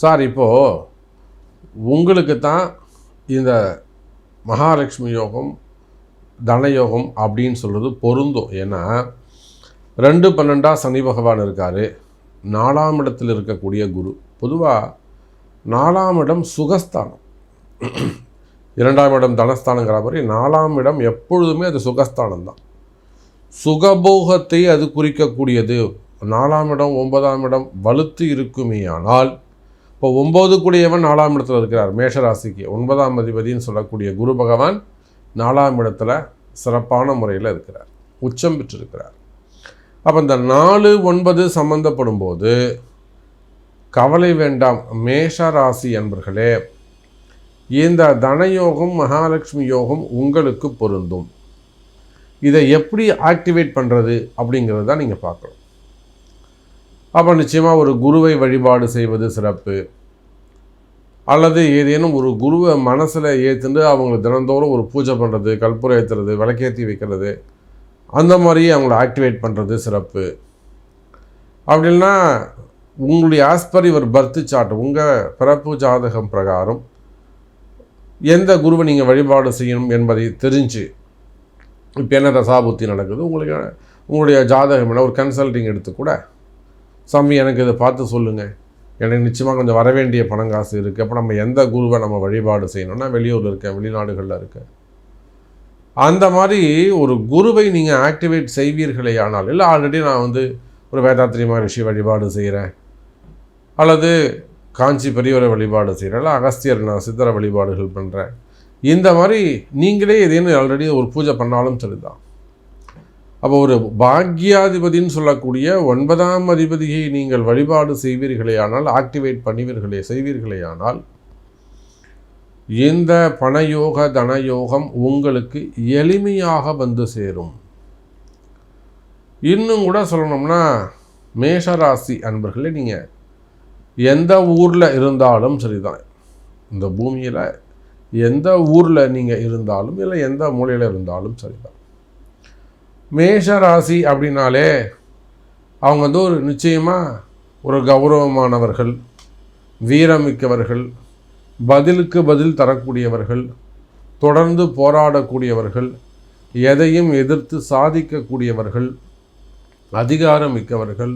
Sir இப்போது உங்களுக்கு தான் இந்த மகாலட்சுமி யோகம் தனயோகம் அப்படின்னு சொல்கிறது பொருந்தும். ஏன்னா ரெண்டு பன்னெண்டாக சனி பகவான் இருக்கார். நாலாம் இடத்தில் இருக்கக்கூடிய குரு. பொதுவாக நாலாம் இடம் சுகஸ்தானம். இரண்டாம் இடம் தனஸ்தானங்கிற மாதிரி நாலாம் இடம் எப்பொழுதுமே அது சுகஸ்தானம் தான். சுகபோகத்தை அது குறிக்கக்கூடியது. நாலாம் இடம் ஒன்பதாம் இடம் வலுத்து இருக்குமேயானால் இப்போ ஒம்பது கூடியவன் நாலாம் இடத்துல இருக்கிறார் மேஷராசிக்கு. ஒன்பதாம் அதிபதினு சொல்லக்கூடிய குரு பகவான் நாலாம் இடத்துல சிறப்பான முறையில் இருக்கிறார் உச்சம் பெற்றிருக்கிறார். அப்போ இந்த நாலு ஒன்பது சம்பந்தப்படும் போது கவலை வேண்டாம். மேஷ ராசி அன்பர்களே இந்த தனயோகம் மகாலட்சுமி யோகம் உங்களுக்கு பொருந்தும். இதை எப்படி ஆக்டிவேட் பண்ணுறது அப்படிங்கிறது தான் நீங்கள் பார்க்கணும். அப்போ நிச்சயமாக ஒரு குருவை வழிபாடு செய்வது சிறப்பு. அல்லது ஏதேனும் ஒரு குருவை மனசில் ஏற்றுண்டு அவங்க தினந்தோறும் ஒரு பூஜை பண்ணுறது கற்பூரம் ஏற்றுறது விளக்கேற்றி வைக்கிறது அந்த மாதிரி அவங்கள ஆக்டிவேட் பண்ணுறது சிறப்பு. அப்படின்னா உங்களுடைய ஆஸ்பர் இவர் பர்த்து சார்ட் உங்கள் பிறப்பு ஜாதகம் பிரகாரம் எந்த குருவை நீங்கள் வழிபாடு செய்யணும் என்பதை தெரிஞ்சு இப்போ என்ன தசாபுத்தி நடக்குது உங்களுக்கு உங்களுடைய ஜாதகம் என்ன ஒரு கன்சல்டிங் எடுத்து கூட சாமி எனக்கு இதை பார்த்து சொல்லுங்கள் எனக்கு நிச்சயமாக கொஞ்சம் வரவேண்டிய பணம் காசு இருக்குது அப்போ நம்ம எந்த குருவை நம்ம வழிபாடு செய்யணும்னா வெளியூரில் இருக்கேன் வெளிநாடுகளில் இருக்கேன் அந்த மாதிரி ஒரு குருவை நீங்கள் ஆக்டிவேட் செய்வீர்களே ஆனால் இல்லை ஆல்ரெடி நான் வந்து ஒரு வேதாத்திரி மகரிஷி வழிபாடு செய்கிறேன் அல்லது காஞ்சி பெரியவரை வழிபாடு செய்கிறேன் இல்லை அகஸ்தியர் நான் சித்தர வழிபாடுகள் பண்ணுறேன் இந்த மாதிரி நீங்களே எதேன்னு ஆல்ரெடி ஒரு பூஜை பண்ணாலும் சரிதான். அப்போ ஒரு பாக்யாதிபதின்னு சொல்லக்கூடிய ஒன்பதாம் அதிபதியை நீங்கள் வழிபாடு செய்வீர்களேயானால் ஆக்டிவேட் பண்ணுவீர்களே செய்வீர்களேயானால் இந்த பணயோக தனயோகம் உங்களுக்கு எளிமையாக வந்து சேரும். இன்னும் கூட சொல்லணும்னா மேஷராசி அன்பர்களே நீங்கள் எந்த ஊரில் இருந்தாலும் சரிதான். இந்த பூமியில் எந்த ஊரில் நீங்கள் இருந்தாலும் இல்லை எந்த மூலையில் இருந்தாலும் சரிதான். மேஷ ராசி அப்படின்னாலே அவங்க வந்து ஒரு நிச்சயமாக ஒரு கௌரவமானவர்கள் வீரமிக்கவர்கள் பதிலுக்கு பதில் தரக்கூடியவர்கள் தொடர்ந்து போராடக்கூடியவர்கள் எதையும் எதிர்த்து சாதிக்கக்கூடியவர்கள் அதிகாரம் மிக்கவர்கள்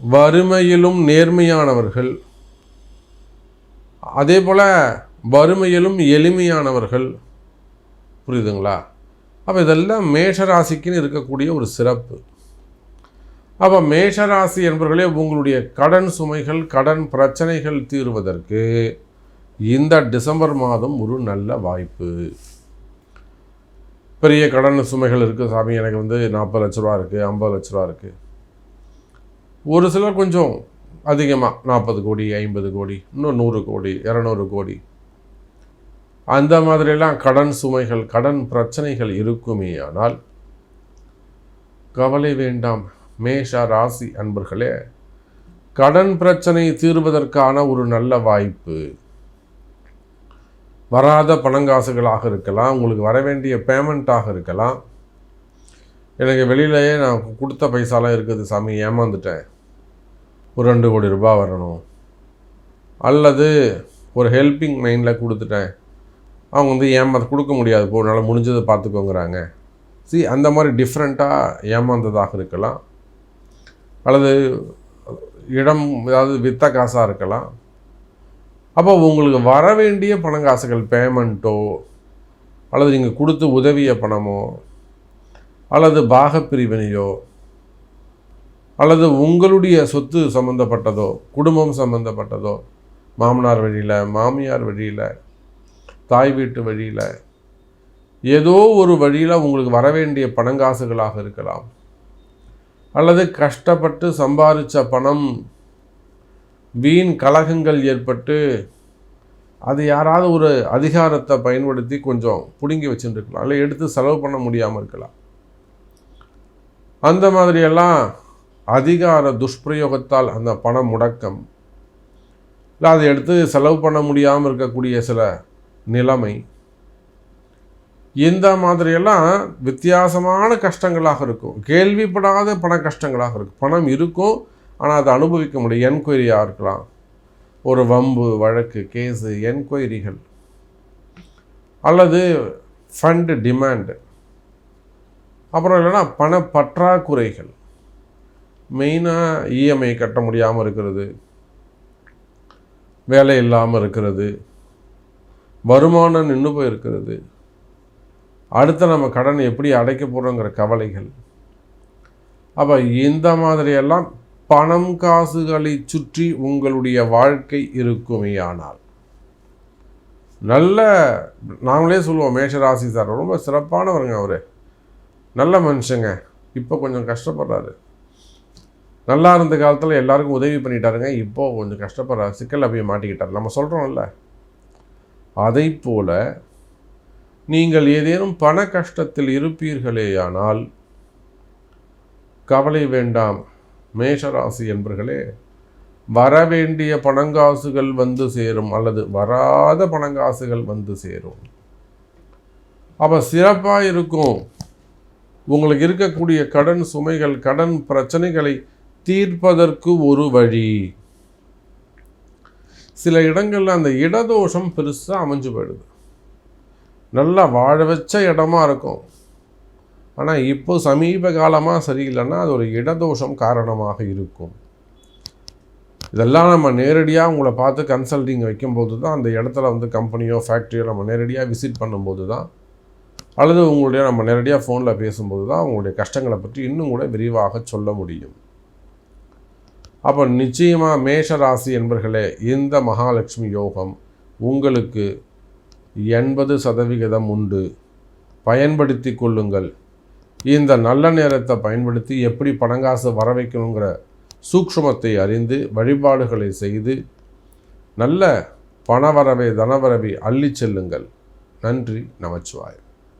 வறுமையிலும் நேர்மையானவர்கள் அதே போல் வறுமையிலும் எளிமையானவர்கள். புரியுதுங்களா? அப்போ இதெல்லாம் மேஷராசிக்குன்னு இருக்கக்கூடிய ஒரு சிறப்பு. அப்போ மேஷராசி என்பவர்களே உங்களுடைய கடன் சுமைகள் கடன் பிரச்சனைகள் தீர்வதற்கு இந்த டிசம்பர் மாதம் ஒரு நல்ல வாய்ப்பு. பெரிய கடன் சுமைகள் இருக்குது சாமி எனக்கு வந்து நாற்பது லட்ச ரூபா இருக்குது ஐம்பது லட்ச ரூபா இருக்குது ஒரு சிலர் கொஞ்சம் அதிகமாக நாற்பது கோடி ஐம்பது கோடி இன்னும் நூறு கோடி இரநூறு கோடி. அந்த மாதிரிலாம் கடன் சுமைகள் கடன் பிரச்சனைகள் இருக்குமே ஆனால் கவலை வேண்டாம். மேஷ ராசி அன்பர்களே கடன் பிரச்சனை தீர்வதற்கான ஒரு நல்ல வாய்ப்பு. வராத பணங்காசுகளாக இருக்கலாம் உங்களுக்கு வர வேண்டிய பேமெண்ட்டாக இருக்கலாம். எனக்கு வெளியிலேயே நான் கொடுத்த பைசாலாம் இருக்குது சாமி ஏமாந்துட்டேன். ஒரு ரெண்டு கோடி ரூபாய் வரணும். அல்லது ஒரு ஹெல்பிங் மைண்டில் கொடுத்துட்டேன். அவங்க வந்து ஏமாத்த கொடுக்க முடியாது. போ முடிஞ்சதை பார்த்துக்கோங்கிறாங்க. சி அந்த மாதிரி டிஃப்ரெண்ட்டாக ஏமாந்ததாக இருக்கலாம். அல்லது இடம் ஏதாவது வித்த காசாக இருக்கலாம். அப்போ உங்களுக்கு வர வேண்டிய பணங்காசுகள் பேமெண்ட்டோ அல்லது நீங்கள் கொடுத்து உதவிய பணமோ அல்லது பாகப்பிரிவினையோ அல்லது உங்களுடைய சொத்து சம்மந்தப்பட்டதோ குடும்பம் சம்மந்தப்பட்டதோ மாமனார் வழியில் மாமியார் வழியில் தாய் வீட்டு வழியில் ஏதோ ஒரு வழியில் உங்களுக்கு வர வேண்டிய பணங்காசுகளாக இருக்கலாம். அல்லது கஷ்டப்பட்டு சம்பாதிச்ச பணம் வீண் கலகங்கள் ஏற்பட்டு அது யாராவது ஒரு அதிகாரத்தை பயன்படுத்தி கொஞ்சம் பிடுங்கி வச்சுருக்கலாம் இல்லை எடுத்து செலவு பண்ண முடியாமல் இருக்கலாம். அந்த மாதிரியெல்லாம் அதிகார துஷ்பிரயோகத்தால் அந்த பணம் முடக்கம். இல்லை அதை எடுத்து செலவு பண்ண முடியாமல் இருக்கக்கூடிய சில நிலைமை. இந்த மாதிரியெல்லாம் வித்தியாசமான கஷ்டங்களாக இருக்கும். கேள்விப்படாத பண கஷ்டங்களாக இருக்கும். பணம் இருக்கும் ஆனால் அதை அனுபவிக்க முடியும் என்கொயரியாக இருக்கலாம். ஒரு வம்பு வழக்கு கேஸு என்கொயரிகள். அல்லது ஃபண்டு டிமாண்டு அப்புறம் இல்லைன்னா பண பற்றாக்குறைகள். மெயினாக இஎம்ஐ கட்ட முடியாமல் இருக்கிறது. வேலை இல்லாமல் இருக்கிறது. வருமானம் நின்று போயிருக்கிறது. அடுத்து நம்ம கடனை எப்படி அடைக்க போகிறோங்கிற கவலைகள். அப்போ இந்த மாதிரியெல்லாம் பணம் காசுகளை சுற்றி உங்களுடைய வாழ்க்கை இருக்குமே ஆனால். நல்ல நாங்களே சொல்லுவோம் மேஷராசி சார் ரொம்ப சிறப்பானவருங்க அவர். நல்ல மனுஷங்க. இப்போ கொஞ்சம் கஷ்டப்படுறாரு. நல்லா இருந்த காலத்தில் எல்லாருக்கும் உதவி பண்ணிட்டாருங்க. இப்போது கொஞ்சம் கஷ்டப்படுறாரு. சிக்கல் அப்படியே மாட்டிக்கிட்டார். நம்ம சொல்கிறோம்ல அதை போல நீங்கள் ஏதேனும் பண கஷ்டத்தில் இருப்பீர்களேயானால் கவலை வேண்டாம் மேஷராசி என்பர்களே. வரவேண்டிய பணங்காசுகள் வந்து சேரும் அல்லது வராத பணங்காசுகள் வந்து சேரும். அப்போ சிறப்பாக இருக்கும். உங்களுக்கு இருக்கக்கூடிய கடன் சுமைகள் கடன் பிரச்சனைகளை தீர்ப்பதற்கு ஒரு வழி. சில இடங்களில் அந்த இடதோஷம் பெருசாக அமைஞ்சு போயிடுது. நல்லா வாழ வச்ச இடமா இருக்கும். ஆனால் இப்போ சமீப காலமாக சரியில்லைன்னா அது ஒரு இடதோஷம் காரணமாக இருக்கும். இதெல்லாம் நம்ம நேரடியாக உங்களை பார்த்து கன்சல்டிங் வைக்கும்போது தான் அந்த இடத்துல வந்து கம்பெனியோ ஃபேக்ட்ரியோ நம்ம நேரடியாக விசிட் பண்ணும்போது தான் அல்லது உங்களுடைய நம்ம நேரடியாக ஃபோனில் பேசும்போது தான் உங்களுடைய கஷ்டங்களை பற்றி இன்னும் கூட விரிவாக சொல்ல முடியும். அப்போ நிச்சயமாக மேஷ ராசி என்பர்களே இந்த மகாலட்சுமி யோகம் உங்களுக்கு எண்பது சதவிகிதம் உண்டு. பயன்படுத்தி கொள்ளுங்கள். இந்த நல்ல நேரத்தை பயன்படுத்தி எப்படி பணங்காசு வர வைக்கணுங்கிற சூக்ஷ்மத்தை அறிந்து வழிபாடுகளை செய்து நல்ல பணவரவை தனவரவை அள்ளி செல்லுங்கள். நன்றி நமச்சிவாயம்.